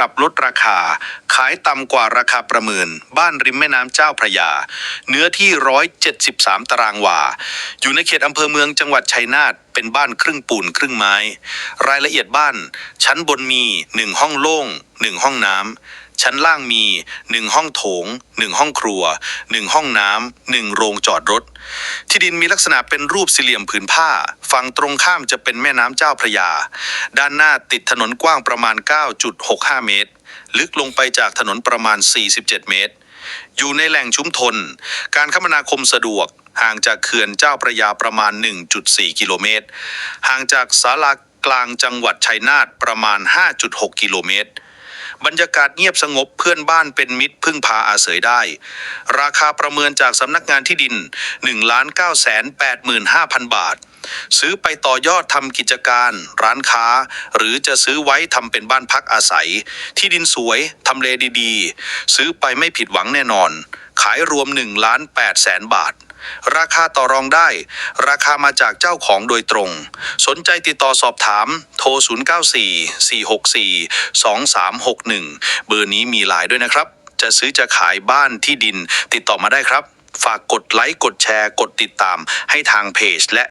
รับลดราคา ขายต่ำกว่าราคาประเมิน บ้านริมแม่น้ำเจ้าพระยา เนื้อที่ 173 ตารางวา อยู่ในเขตอำเภอเมืองจังหวัดชัยนาทเป็นบ้านครึ่งปูนครึ่งไม้ รายละเอียดบ้าน ชั้นบนมี 1 ห้องโล่ง 1 ห้องน้ำ ชั้นล่างมี 1 ห้องโถง 1 ห้องครัว 1 ห้องน้ำ1โรงจอดรถ ที่ดินมีลักษณะเป็นรูปสี่เหลี่ยมผืนผ้า ฝั่งตรงข้ามจะเป็นแม่น้ำเจ้าพระยา ด้านหน้าติดถนนกว้างประมาณ 9.65 เมตร ลึกลงไปจากถนนประมาณ 47 เมตร อยู่ในแหล่งชุมชนการคมนาคมสะดวก ห่างจากเขื่อนเจ้าพระยาประมาณ 1.4 กิโลเมตร ห่างจากศาลากลางจังหวัดชัยนาทประมาณ 5.6 กิโลเมตร บรรยากาศเงียบสงบเพื่อนบ้านเป็นมิตรพึ่งพาอาศัยได้ ราคาประเมินจากสำนักงานที่ดิน 1 9 8 5 0 0 0 บาท ซื้อไปต่อยอดทำกิจการ ร้านค้า หรือจะซื้อไว้ทำเป็นบ้านพักอาศัย ที่ดินสวยทำเลดีๆ ซื้อไปไม่ผิดหวังแน่นอน ขายรวม1ล้าน8แสนบาท ราคาต่อรองได้ ราคามาจากเจ้าของโดยตรง สนใจติดต่อสอบถาม โทร 094 464 2361 เบอร์นี้มีหลายด้วยนะครับ จะซื้อจะขายบ้านที่ดินติดต่อมาได้ครับ ฝากกดไลค์ กดแชร์ กดติดตามให้ทางเพจและ